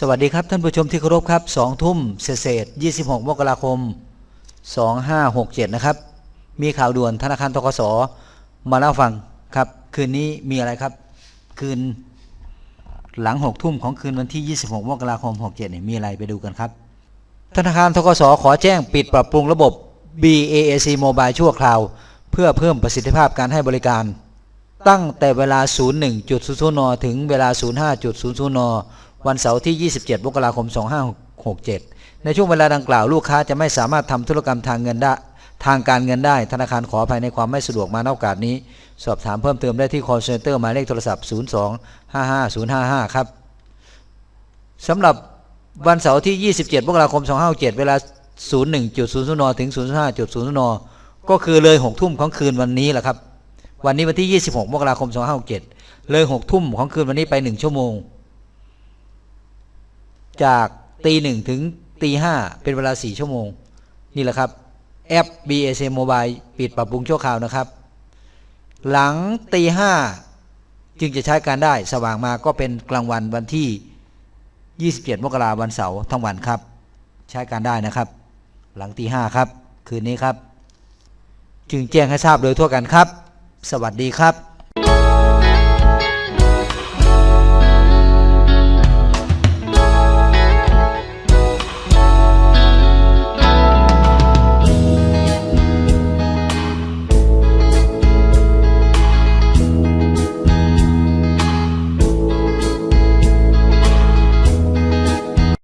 สวัสดีครับท่านผู้ชมที่เคารพครับสองทุ่มเศษๆ26มกราคม2567นะครับ มีข่าวด่วนธนาคารทกสมาเล่าฟังครับ คืนนี้มีอะไรครับ คืนหลัง6ทุ่มของคืนวันที่ 26 มกราคม 67เนี่ยมีอะไรไปดูกันครับ ธนาคารทกสขอแจ้งปิดปรับปรุงระบบ BAAC Mobile ชั่วคราว เพื่อเพิ่มประสิทธิภาพการให้บริการ ตั้งแต่เวลา 01.00 น ถึงเวลา 05.00 น วันเสาร์ที่ 27มกราคม 2567 ในช่วงเวลาดังกล่าวลูกค้าจะไม่สามารถทำธุรกรรมทางเงินได้ ทางการเงินได้ ธนาคารขออภัยในความไม่สะดวกมาณโอกาสนี้ สอบถามเพิ่มเติมได้ที่ call center หมายเลขโทรศัพท์ 02-55055 ครับสำหรับวันเสาร์ที่ 27มกราคม 2567 เวลา 01.00นถึง 05.00นก็คือเลย 6 ทุ่มของคืนวันนี้แหละครับ วันนี้วันที่ 26 มกราคม 2567 เลย 6 ทุ่มของคืนวันนี้ไป 1 ชั่วโมง จากตีหนึ่งถึงตีห้าเป็นเวลา 4 ชั่วโมง นี่แหละครับ แอป BAC Mobile ปิดปรับปรุงชั่วคราวนะครับ หลังตีห้าจึงจะใช้การได้สว่างมาก็เป็นกลางวันวันที่ 27 มกราวันเสาร์ทั้งวันครับ ใช้การได้นะครับ หลังตีห้าครับ คืนนี้ครับ จึงแจ้งให้ทราบโดยทั่วกันครับ สวัสดีครับ